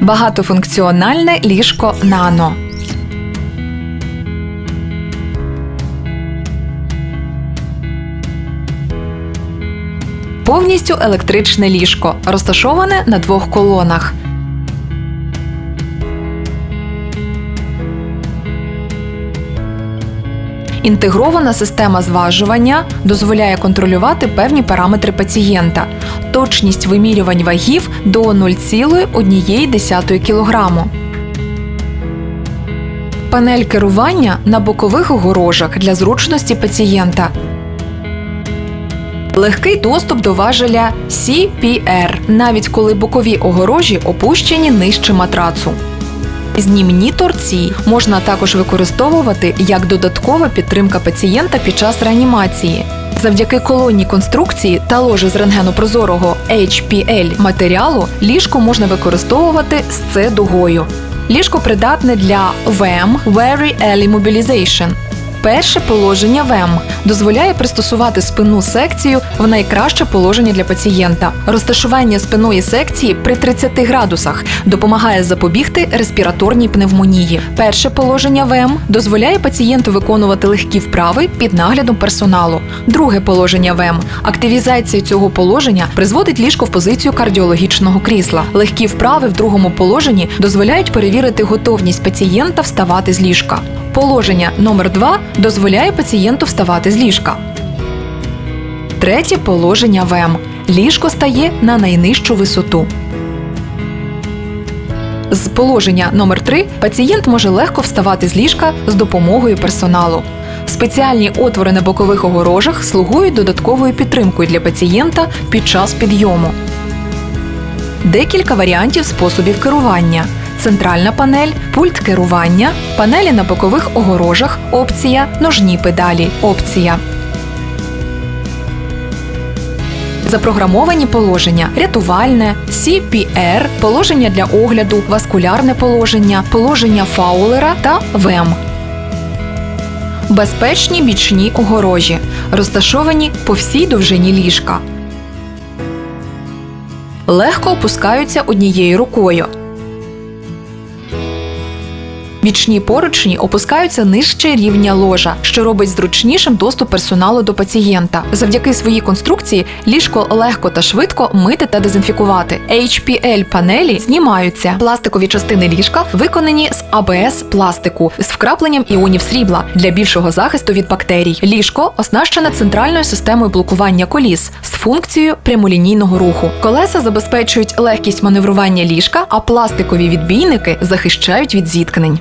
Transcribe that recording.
Багатофункціональне ліжко нано. Повністю електричне ліжко, розташоване на двох колонах. Інтегрована система зважування дозволяє контролювати певні параметри пацієнта, точність вимірювань вагів до 0,1 кг. Панель керування на бокових огорожах для зручності пацієнта. Легкий доступ до важеля CPR, навіть коли бокові огорожі опущені нижче матрацу. Знімні торці можна також використовувати як додаткова підтримка пацієнта під час реанімації. Завдяки колонній конструкції та ложі з рентгенопрозорого HPL матеріалу ліжко можна використовувати з С-дугою. Ліжко придатне для VM – Very Early Mobilization. Перше положення ВЕМ дозволяє пристосувати спинну секцію в найкраще положення для пацієнта. Розташування спинної секції при 30 градусах допомагає запобігти респіраторній пневмонії. Перше положення ВЕМ дозволяє пацієнту виконувати легкі вправи під наглядом персоналу. Друге положення ВЕМ активізація цього положення призводить ліжко в позицію кардіологічного крісла. Легкі вправи в другому положенні дозволяють перевірити готовність пацієнта вставати з ліжка. Положення номер 2 дозволяє пацієнту вставати з ліжка. Третє положення ВЕМ. Ліжко стає на найнижчу висоту. З положення номер 3 пацієнт може легко вставати з ліжка з допомогою персоналу. Спеціальні отвори на бокових огорожах слугують додатковою підтримкою для пацієнта під час підйому. Декілька варіантів способів керування: центральна панель, пульт керування, панелі на бокових огорожах, опція, ножні педалі, опція. Запрограмовані положення рятувальне, CPR, положення для огляду, васкулярне положення, положення фаулера та ВЕМ. Безпечні бічні огорожі, розташовані по всій довжині ліжка. Легко опускаються однією рукою. Бічні поручні опускаються нижче рівня ложа, що робить зручнішим доступ персоналу до пацієнта. Завдяки своїй конструкції ліжко легко та швидко мити та дезінфікувати. HPL панелі знімаються. Пластикові частини ліжка виконані з АБС пластику з вкрапленням іонів срібла для більшого захисту від бактерій. Ліжко оснащене центральною системою блокування коліс з функцією прямолінійного руху. Колеса забезпечують легкість маневрування ліжка, а пластикові відбійники захищають від зіткнень.